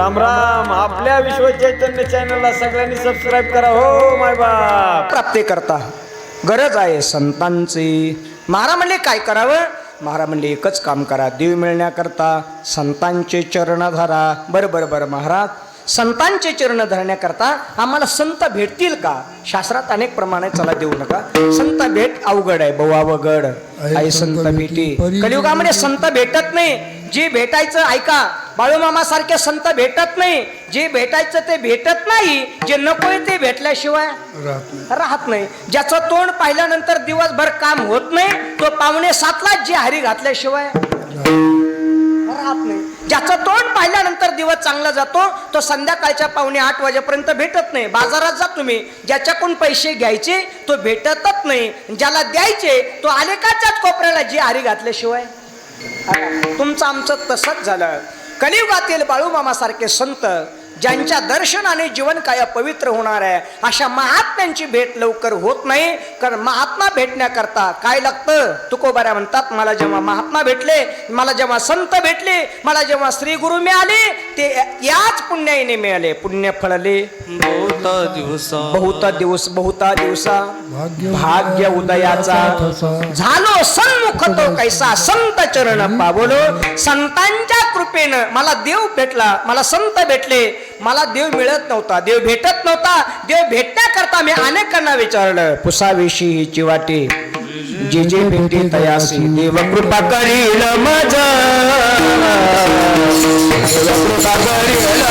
राम राम. आपल्या विश्व चैतन्य चॅनलला सगळ्यांनी सबस्क्राईब करा. हो माय बाप. प्राप्ती करता. गरज आहे संतांची. महाराज म्हणले काय करावं? महाराज म्हणले एकच काम करा. देव मिळण्याकरता संतांचे चरण धरा. बरं बरं बरं महाराज. संतांचे चरण धरण्याकरता आम्हाला संत भेटतील का? शास्त्रात अनेक प्रमाणे चला देऊ नका. संत भेट अवघड आहे बहु अवघड. आहे संत भेटी कलियुगामध्ये संत भेटत नाही. जे भेटायचं ऐका. बाळूमामा सारखे संत भेटत नाही. जे भेटायचं ते भेटत नाही जे नकोय ते भेटल्याशिवाय राहत नाही. ज्याचं तोंड पाहिल्यानंतर दिवसभर काम होत नाही तो पावणे सातला जे हरी घातल्याशिवाय राहत नाही. ज्याचं तोंड पाहिल्यानंतर दिवस चांगला जातो तो संध्याकाळच्या पावणे आठ वाजेपर्यंत भेटत नाही. बाजारात जा तुम्ही. ज्याच्याकडून पैसे घ्यायचे तो भेटतच नाही. ज्याला द्यायचे तो आलेकाच्याच कोपऱ्याला जी हरी घातल्याशिवाय. तुमचं आमचं तसंच झालं. कलियुगातील बाळूमामासारखे संत ज्यांच्या दर्शनाने जीवन काय पवित्र होणार आहे अशा महात्म्यांची भेट लवकर होत नाही. कारण महात्मा भेटण्याकरता काय लागतं? तुकोबाऱ्या म्हणतात मला जेव्हा महात्मा भेटले मला जेव्हा संत भेटले मला जेव्हा श्री गुरु मिळाले ते याच पुण्याईने मिळाले. पुण्य फळले. बहुता दिवसा. बहुत दिवस बहुता दिवसा. भाग्य भाग्य उदयाचा. झालो सन्मुख तो कैसा संत चरण पावलो. संतांच्या कृपेनं मला देव भेटला मला संत भेटले. मला देव मिळत नव्हता देव भेटत नव्हता देव भेटण्याकरता मी अनेकांना विचारलं पुसाविषयी ही वाटे जे जे भेटी तयासी देव कृपा करील माझा. देव कृपा करील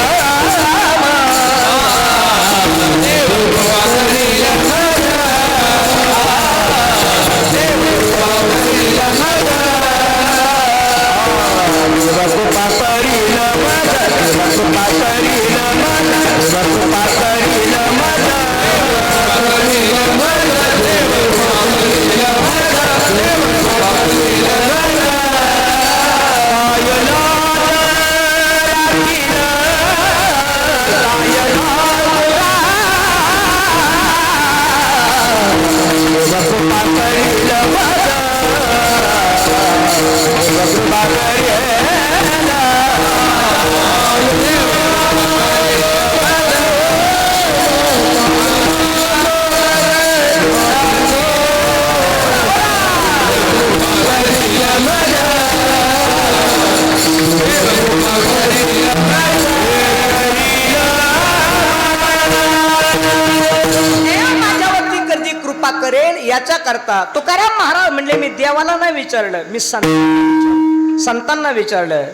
याच्या करता तुकाराम महाराज म्हणले मी देवाला नाही विचारलं मी संत संतांना विचारलं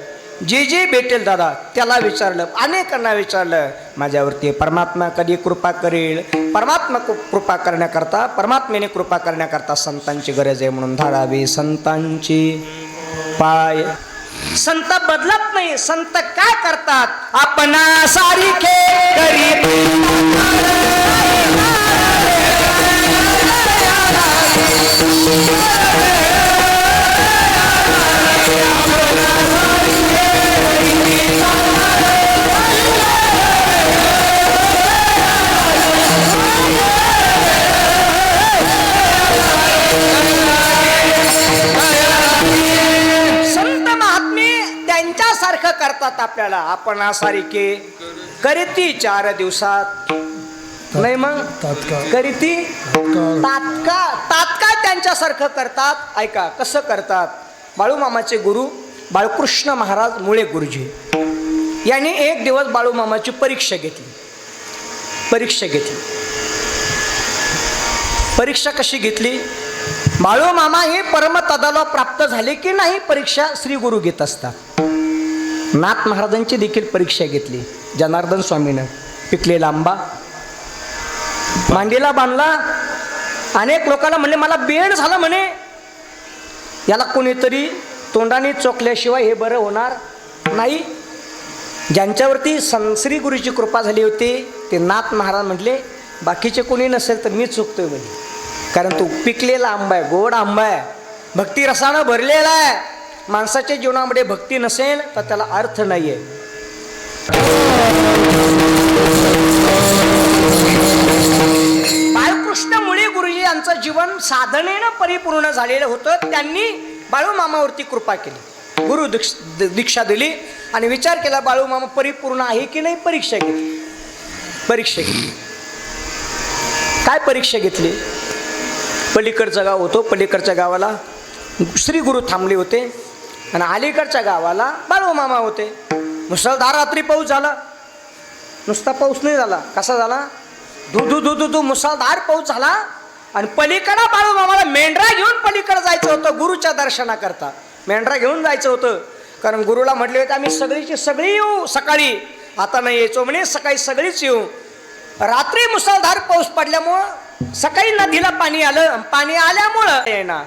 जे जे भेटेल दादा त्याला विचारलं अनेकांना विचारलं माझ्यावरती परमात्मा कधी कृपा करेल? परमात्मा कृपा करण्याकरता परमात्म्याने कृपा करण्याकरता संतांची गरज आहे म्हणून धारावी संतांची पाय संत बदलत नाही संत काय करतात? आपणा सारी करतात आपल्याला आपण सारिखे करीती चार दिवसात. नाही मग? करीती तात्काळ तात्काळ त्यांच्यासारखं करतात. ऐका कसं करतात? बाळूमामाचे गुरु बाळकृष्ण महाराज मुळे गुरुजी. यांनी एक दिवस बाळूमामाची परीक्षा घेतली. परीक्षा घेतली. परीक्षा कशी घेतली? बाळूमामा हे परमतदाला प्राप्त झाले की नाही परीक्षा श्री गुरु घेत असतात. नाथ महाराजांची देखील परीक्षा घेतली. जनार्दन स्वामीनं. पिकलेला आंबा मांडीला बांधला. अनेक लोकांना म्हणले मला बेण झालं म्हणे. याला कोणीतरी तोंडाने चोकल्याशिवाय हे बरं होणार नाही. ज्यांच्यावरती संश्री गुरुची कृपा झाली होती ते नाथ महाराज म्हटले बाकीचे कोणी नसेल तर मी चुकतोय म्हणे. कारण तो पिकलेला आंबा आहे गोड आंबा आहे. भक्ती रसानं भरलेला आहे. माणसाच्या जीवनामध्ये भक्ती नसेल तर त्याला अर्थ नाही आहे बाळकृष्ण मुळे गुरुजी यांचं जीवन साधनेनं परिपूर्ण झालेलं होतं. त्यांनी बाळूमामावरती कृपा केली. गुरु दीक्ष दीक्षा दिली आणि विचार केला बाळू मामा परिपूर्ण आहे की नाही परीक्षा घेतली? परीक्षा घेतली. काय परीक्षा घेतली? पलीकडचं गाव होतो. पलीकडच्या गावाला श्री गुरु थांबले होते. आणि अलीकडच्या गावाला बाळू मामा होते. मुसळधार रात्री पाऊस झाला. नुसता पाऊस नाही झाला. कसा झाला? धुधू धुधू धू मुसळधार पाऊस झाला आणि पलीकडं बाळू मामाला मेंढरा घेऊन पलीकडे जायचं होतं गुरुच्या दर्शनाकरता. मेंढरा घेऊन जायचं होतं. कारण गुरुला म्हटले होते आम्ही सगळीची सगळी येऊ सकाळी. आता नाही यायचो म्हणे सकाळी सगळीच येऊ. रात्री मुसळधार पाऊस पडल्यामुळं सकाळी नदीला पाणी आलं. पाणी आल्यामुळं येणार.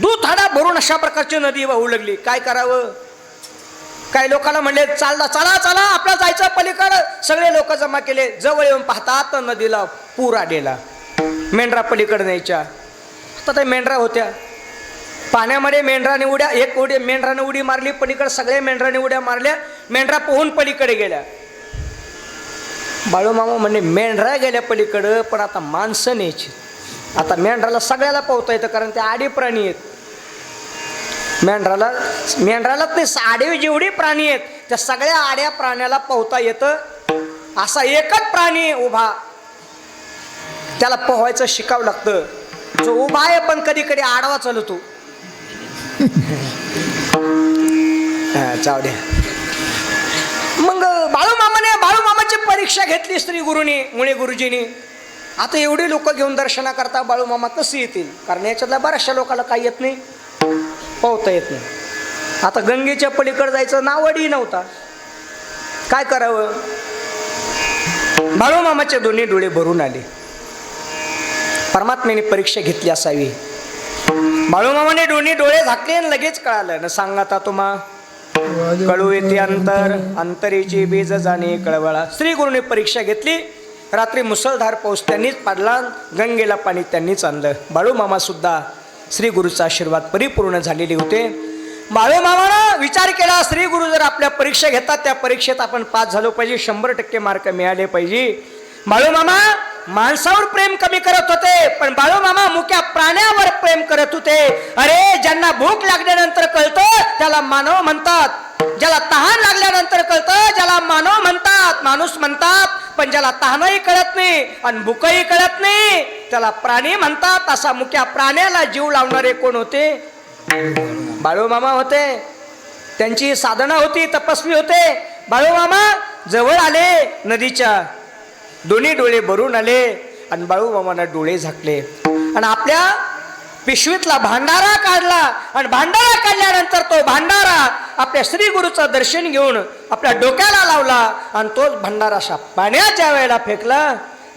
दुथाडा भरून अशा प्रकारची नदी वाहू लागली. काय करावं? काही लोकांना म्हणले चालला चला चला आपला जायचं पलीकडं. सगळे लोक जमा केले. जवळ येऊन पाहतात नदीला पूर आलेला. मेंढरा पलीकडे न्यायच्या. तर त्या मेंढरा होत्या. पाण्यामध्ये मेंढराने उड्या एक उडी मेंढराने उडी मारली पलीकडे सगळ्या मेंढराने उड्या मारल्या. मेंढरा पोहून पलीकडे गेल्या. बाळूमामा म्हणे मेंढरा गेल्या पलीकडं पण आता माणसं न्यायची. आता मेंढराला सगळ्याला पोहता येतं कारण ते आडी प्राणी आहेत. मेंढराला मेंढरालाच नाही आडे जेवढे प्राणी आहेत त्या सगळ्या आड्या प्राण्याला पोहता येतं. असा एकच प्राणी आहे उभा. त्याला पोहायचं शिकावं लागतं. जो उभा आहे पण कधी कधी आडवा चालतो. हा, मग बाळू मग बाळूमामाने बाळूमामाची परीक्षा घेतली श्री गुरुनी मुळे गुरुजींनी. आता एवढी लोक घेऊन दर्शनाकरता बाळूमामा कसे येतील? कारण याच्यातल्या बऱ्याचशा लोकांना काही येत नाही. पोहता येत नाही. आता गंगेच्या पलीकडे जायचं नावडही नव्हता. काय करावं? बाळूमामाचे दोन्ही डोळे भरून आले. परमात्म्याने परीक्षा घेतली असावी. बाळूमामाने दोन्ही डोळे झाकले आणि लगेच कळालं. न सांगाता तुम्हा कळू येते अंतर अंतरेची बीज जाणे कळवळा. श्री गुरुने परीक्षा घेतली. रात्री मुसळधार पाऊस त्यांनीच पाडला गंगेला पाणी त्यांनीच आणलं. बाळूमामा सुद्धा श्री गुरुचा आशीर्वाद परिपूर्ण झालेले होते. बाळूमामानं विचार केला श्री गुरु जर आपल्या परीक्षा घेतात त्या परीक्षेत आपण पास झालो पाहिजे शंभर टक्के मार्क मिळाले पाहिजे. बाळूमामा माणसावर प्रेम कमी करत होते पण बाळूमामा मुक्या प्राण्यावर प्रेम करत होते. अरे ज्यांना भूक लागल्यानंतर कळतं त्याला मानव म्हणतात. ज्याला तहान लागल्यानंतर कळतं ज्याला मानव म्हणतात. माणूस म्हणतात पण ज्याला तहानही कळत नाही आणि भूकही कळत नाही त्याला प्राणी म्हणतात. असा मुख्या प्राण्याला जीव लावणारे कोण होते? बाळूमामा होते. त्यांची साधना होती तपस्वी होते. बाळूमामा जवळ आले नदीच्या दोन्ही डोळे भरून आले आणि बाळूमामांना डोळे झाकले. आणि आपल्या पिशवीतला भांडारा काढला. आणि भांडारा काढल्यानंतर तो भांडारा आपल्या श्री गुरुचं दर्शन घेऊन आपल्या डोक्याला लावला आणि तोच भांडारा असा पाण्याच्या वेळेला फेकला.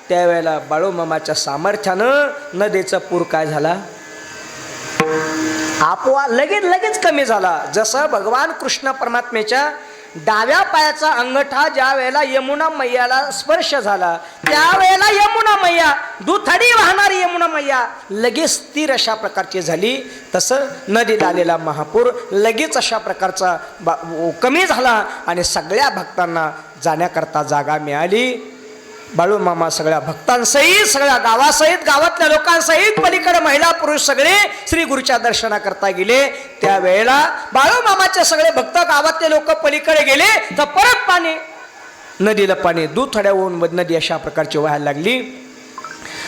त्यावेळेला बाळूमामाच्या सामर्थ्यानं नदीचा पूर काय झाला? आपोआ लगेच लगेच कमी झाला. जसं भगवान कृष्ण परमात्म्याच्या डाव्या पायाचा अंगठा ज्या वेळेला यमुना मैयाला स्पर्श झाला त्यावेळेला यमुना मैया दुथडी वाहणारी यमुना मैया लगेच स्थिर अशा प्रकारची झाली. तसं नदीला आलेला महापूर लगेच अशा प्रकारचा बा- कमी झाला आणि सगळ्या भक्तांना जाण्याकरता जागा मिळाली. बाळूमामा सगळ्या भक्तांसहित सगळ्या गावासहित गावातल्या लोकांसहित पलीकडे महिला पुरुष सगळे श्री गुरुच्या दर्शनाकरता गेले. त्यावेळेला बाळूमामाचे सगळे भक्त गावातले लोक पलीकडे गेले. तर परत पाणी नदीला पाणी दूध थोड्या होऊन नदी अशा प्रकारची व्हायला लागली.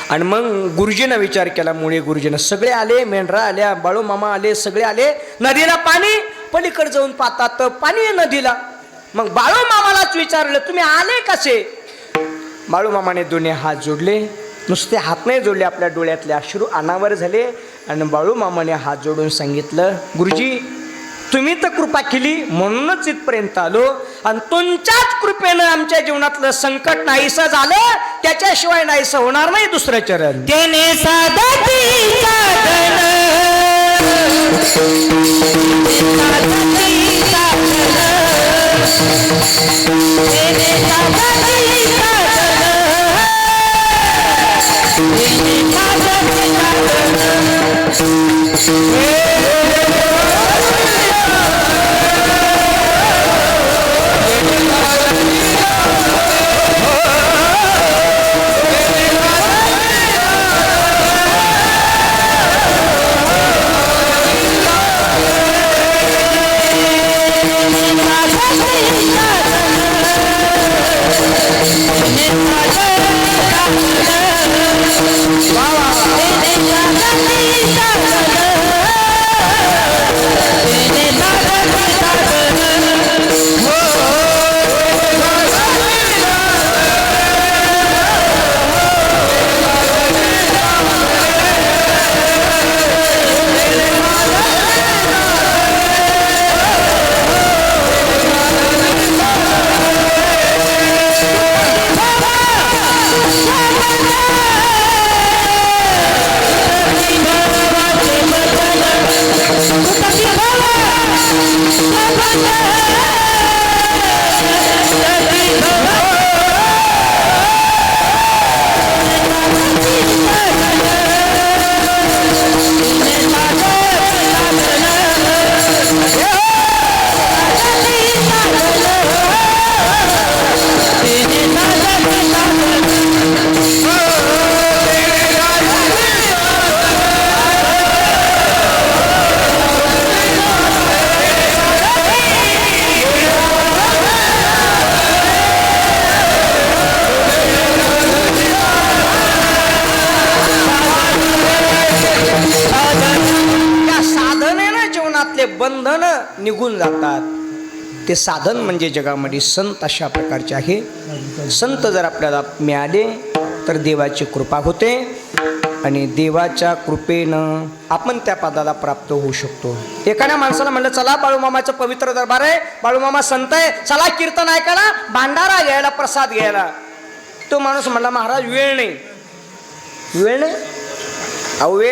आणि मग गुरुजीनं विचार केला मुळे गुरुजीनं सगळे आले मेंढरा आल्या बाळूमामा आले सगळे आले. नदीला पाणी पलीकडे जाऊन पाहतात पाणी आहे नदीला. मग बाळूमामालाच विचारलं तुम्ही आले कसे? बाळूमामाने दोन्ही हात जोडले. नुसते हात नाही जोडले आपल्या डोळ्यातले अश्रू अनावर झाले. आणि बाळूमामाने हात जोडून सांगितलं गुरुजी तुम्ही तर कृपा केली म्हणूनच इथपर्यंत आलो. आणि तुमच्याच कृपेनं आमच्या जीवनातलं संकट नाहीसं झालं. त्याच्याशिवाय नाहीसं होणार नाही दुसरं चरण. निघून जातात. ते साधन म्हणजे जगामध्ये संत अशा प्रकारचे आहे. संत जर आपल्याला मिळाले तर देवाची कृपा होते आणि देवाच्या कृपेनं आपण त्या पदाला प्राप्त होऊ शकतो. एखाद्या माणसाला म्हणलं चला बाळूमामाचं पवित्र दरबार आहे. बाळूमामा संत आहे. चला कीर्तन ऐकायला. भांडारा घ्यायला प्रसाद घ्यायला. तो माणूस म्हणला महाराज वेळ नाही. वेळ नाही? अहो वेळ